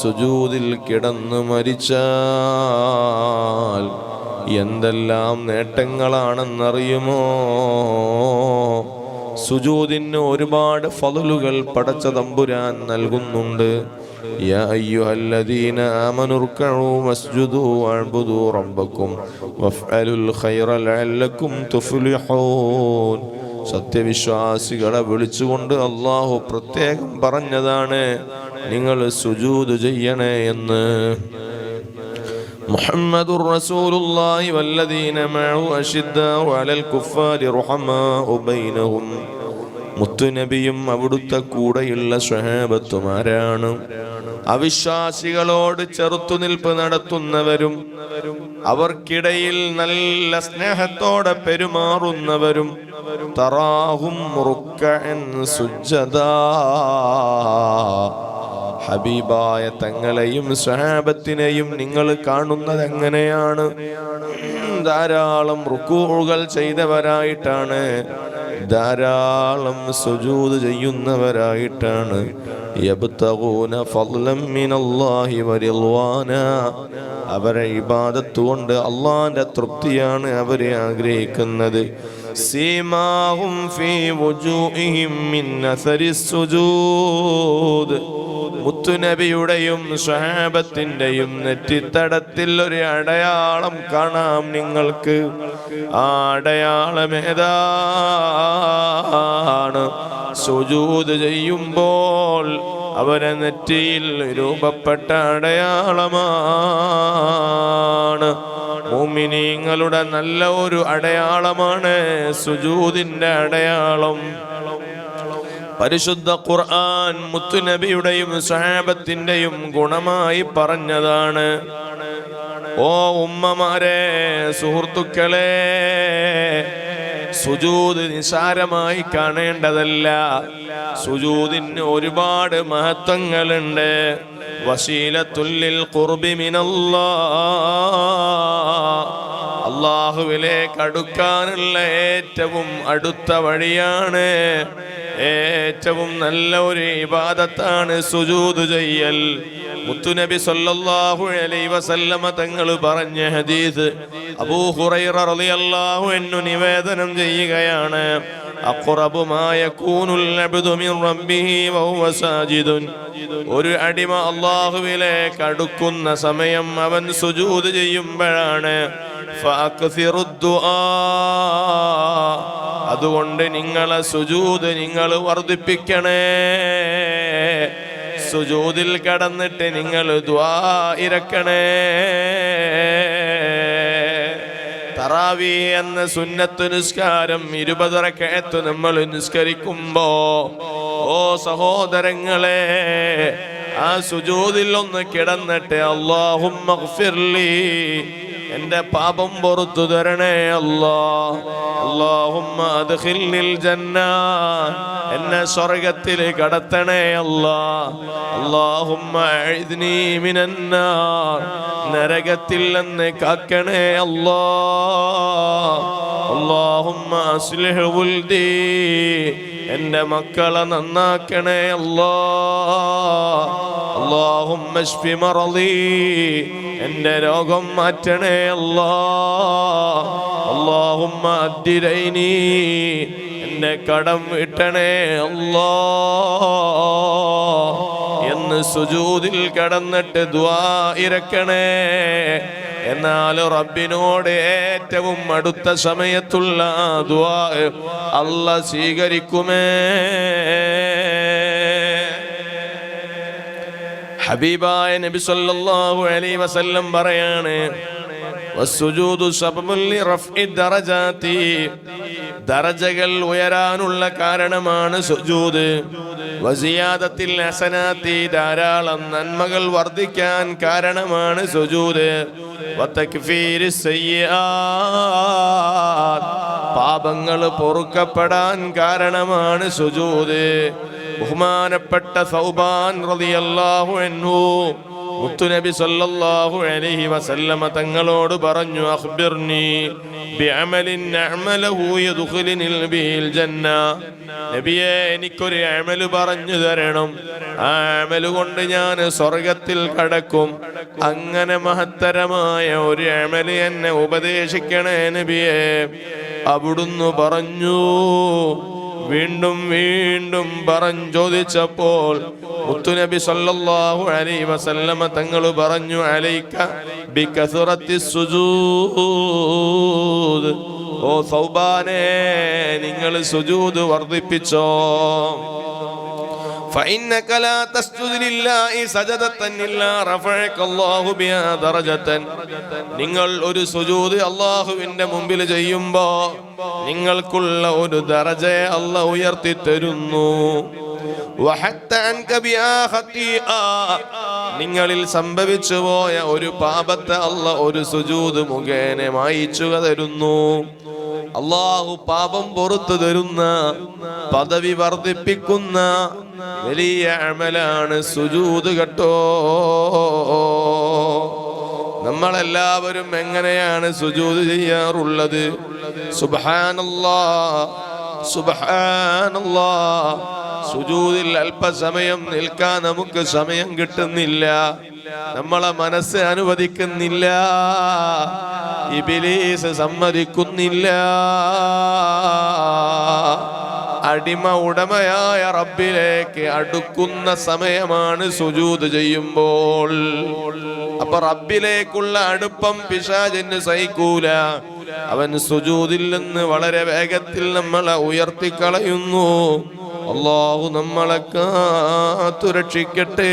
സുജൂതിൽ കിടന്നു മരിച്ചാൽ എന്തെല്ലാം നേട്ടങ്ങളാണെന്നറിയുമോ? സുജൂതിന് ഒരുപാട് ഫതലുകൾ പടച്ച തമ്പുരാൻ നൽകുന്നുണ്ട് ും. സത്യവിശ്വാസികളെ വിളിച്ചുകൊണ്ട് അള്ളാഹു പ്രത്യേകം പറഞ്ഞതാണ് നിങ്ങൾ സുജൂദ് ചെയ്യണേ എന്ന് محمد رسول الله والذين معه أشداء على الكفار رحماء بينهم മുത്തുനബിയും അവിടുത്തെ കൂടെയുള്ള സ്വഹാബത്തുമാരാണ്. അവിശ്വാസികളോട് ചെറുത്തുനിൽപ്പ് നടത്തുന്നവരും അവർക്കിടയിൽ നല്ല സ്നേഹത്തോടെ പെരുമാറുന്നവരും തറാഹും സുജ്ജദാ. ഹബീബായ തങ്ങളെയും സഹാബത്തിനെയും നിങ്ങൾ കാണുന്നത് എങ്ങനെയാണ്? ധാരാളം റുക്കൂകൾ ചെയ്തവരായിട്ടാണ്. ധാരാളം സുജൂത് ചെയ്യുന്നവരായിട്ടാണ്. അവരെ ഇബാദത്തുകൊണ്ട് അള്ളാന്റെ തൃപ്തിയാണ് അവരെ ആഗ്രഹിക്കുന്നത്. സീമാഹും ഫീ വുജൂഇഹിം മിൻ മുത്തുനബിയുടെയും സ്വഹാബത്തിന്റെയും നെറ്റിത്തടത്തിൽ ഒരു അടയാളം കാണാം നിങ്ങൾക്ക്. ആ അടയാളം ഏതാണ്? സുജൂത് ചെയ്യുമ്പോൾ അവരെ നെറ്റിയിൽ രൂപപ്പെട്ട അടയാളമാണ്. മുമിനീങ്ങളുടെ നല്ല ഒരു അടയാളമാണ് സുജൂതിന്റെ അടയാളം. പരിശുദ്ധ ഖുർആൻ മുത്തുനബിയുടെയും സഹാബത്തിന്റെയും ഗുണമായി പറഞ്ഞതാണ്. ഓ ഉമ്മമാരെ സുഹൃത്തുക്കളെ സുജൂത് നിസാരമായി കാണേണ്ടതല്ല. സുജൂതിന് ഒരുപാട് മഹത്വങ്ങളുണ്ട്. വസീലത്തുല്ലിൽ കുർബി മിനല്ലാ അള്ളാഹുവിലേക്ക് അടുക്കാനുള്ള ഏറ്റവും അടുത്ത വഴിയാണ് ഏറ്റവും നല്ല ഒരു ഇബാദത്താണ് സുജൂദ് ചെയ്യൽ. മുത്തുനബി സല്ലല്ലാഹു അലൈഹി വസല്ലമ തങ്ങൾ പറഞ്ഞ ഹദീസ്. അബൂ ഹുറൈറ റളിയല്ലാഹു അൻഹു നിവേദനം ചെയ്യുകയാണ്. അഖറബു മാ യകൂനുൽ അബ്ദു മിർ റബ്ബിഹി വഹുവ സാജിദുൻ. ഒരു അടിമ അള്ളാഹുവിലേക്ക് അടുക്കുന്ന സമയം അവൻ സുജൂദ് ചെയ്യുമ്പോഴാണ്. ഫഅക്സിറു ദുആ. അതുകൊണ്ട് നിങ്ങളെ സുജൂത് നിങ്ങൾ വർദ്ധിപ്പിക്കണേ. സുജൂതിൽ കടന്നിട്ട് നിങ്ങൾ ദ്വാ ഇരക്കണേ. തറാവി എന്ന സുന്നത്ത് നിസ്കാരം ഇരുപതറക്കയത്ത് നമ്മൾ നിസ്കരിക്കുമ്പോ ഓ സഹോദരങ്ങളെ ആ സുജൂതിൽ ഒന്ന് കിടന്നിട്ട് അള്ളാഹും എന്റെ പാപം പുറത്തു തരണേ അല്ലാ. അല്ലാഹുമ്മ എന്നെ സ്വർഗത്തിൽ കടത്തണേ അല്ലാ. അല്ലാഹുമ്മ മിനന്നാർ നരകത്തിൽ നിന്ന് കാക്കണേ അല്ലാ. അല്ലാഹുമ്മ എന്റെ മക്കളെ നന്നാക്കണേ അല്ലാ. അല്ലാഹുമ്മ اشف مرضي ان രോഗം മാറ്റണേ اللهم അല്ലാഹുമ്മ അദ്ദിരൈനി ان കടം വിട്ടണേ الله എന്ന് സുജൂദിൽ കടന്നിട്ട് ദ്വാ ഇരക്കണേ എന്നാൽ റബ്ബിനോട് ഏറ്റവും അടുത്ത സമയത്തുള്ള ദ്വാ അല്ല സ്വീകരിക്കുമേ. ഹബീബായ നബി സല്ലല്ലാഹു അലൈഹി വസല്ലം പറയാണ് വസ്സുജൂദു സബബുൽ ലിറഫ്ഇ ദറജാതി ദറജകൾ ഉയരാനുള്ള കാരണമാണ് സുജൂദ്. വസിയാദത്തിൽ ഹസനാത്തി ധാരാളം നന്മകൾ വർദ്ധിക്കാൻ കാരണമാണ് സുജൂദ്. വതക്ഫീരി സയ്യാത് പാപങ്ങൾ പൊറുക്കപ്പെടാൻ കാരണമാണ് സുജൂദ്. ബഹുമാനപ്പെട്ട സൗബാൻ റളിയല്ലാഹു അൻഹു. മുത്തുനബി സല്ലല്ലാഹു അലൈഹി വസല്ലമ തങ്ങളോട് പറഞ്ഞു അഖ്ബിർനി ബിഅമലിൻ അഅമലഹു യദ്ഖുലുനിൽ ബിൽ ജന്ന. നബിയെ എനിക്കൊരു അമൽ പറഞ്ഞു തരണം. ആ അമൽ കൊണ്ട് ഞാൻ സ്വർഗത്തിൽ കടക്കും. അങ്ങനെ മഹത്തരമായ ഒരു അമൽ എന്നെ ഉപദേശിക്കണേ നബിയെ. അവിടുന്ന് പറഞ്ഞു വീണ്ടും വീണ്ടും പറഞ്ഞു ചോദിച്ചപ്പോൾ മുത്തുനബി സല്ലല്ലാഹു അലൈഹി വസല്ലമ തങ്ങൾ പറഞ്ഞു അലൈക ബികസറത്തി സുജൂദ്. ഓ സൗബാനേ നിങ്ങൾ സുജൂദ് വർദ്ധിപ്പിച്ചോ. فإنك لا تسجد لله سجدة إلا رفعك الله بها درجة നിങ്ങൾ ഒരു സുജൂദ് അള്ളാഹുവിന്റെ മുമ്പിൽ ചെയ്യുമ്പോ നിങ്ങൾക്കുള്ള ഒരു ദറജയെ അല്ല ഉയർത്തി തരുന്നു وحتى عنك بها خطيئة. നിങ്ങളിൽ സംഭവിച്ചു പോയ ഒരു പാപത്തെ അല്ല ഒരു സുജൂദ് മുഖേന മായിച്ചു തരുന്നു അള്ളാഹു പാപം പുറത്തു തരുന്ന പദവി വർദ്ധിപ്പിക്കുന്ന വലിയ അമലാണ് സുജൂത് കേട്ടോ. നമ്മളെല്ലാവരും എങ്ങനെയാണ് സുജൂത് ചെയ്യാറുള്ളത്? സുബാനല്ലാ സുജൂതിൽ അല്പസമയം നിൽക്കാൻ നമുക്ക് സമയം കിട്ടുന്നില്ല. നമ്മളെ മനസ്സ് അനുവദിക്കുന്നില്ല. ഇബിലീസ് സമ്മതിക്കുന്നില്ല. അടിമ ഉടമയായ റബ്ബിലേക്ക് അടുക്കുന്ന സമയമാണ് സുജൂത് ചെയ്യുമ്പോൾ. അപ്പൊ റബ്ബിലേക്കുള്ള അടുപ്പം പിശാചിന് സഹിക്കൂല. അവൻ സുജൂതിൽ നിന്ന് വളരെ വേഗത്തിൽ നമ്മളെ ഉയർത്തിക്കളയുന്നു. അള്ളാഹു നമ്മളെ കാത്തുരക്ഷിക്കട്ടെ.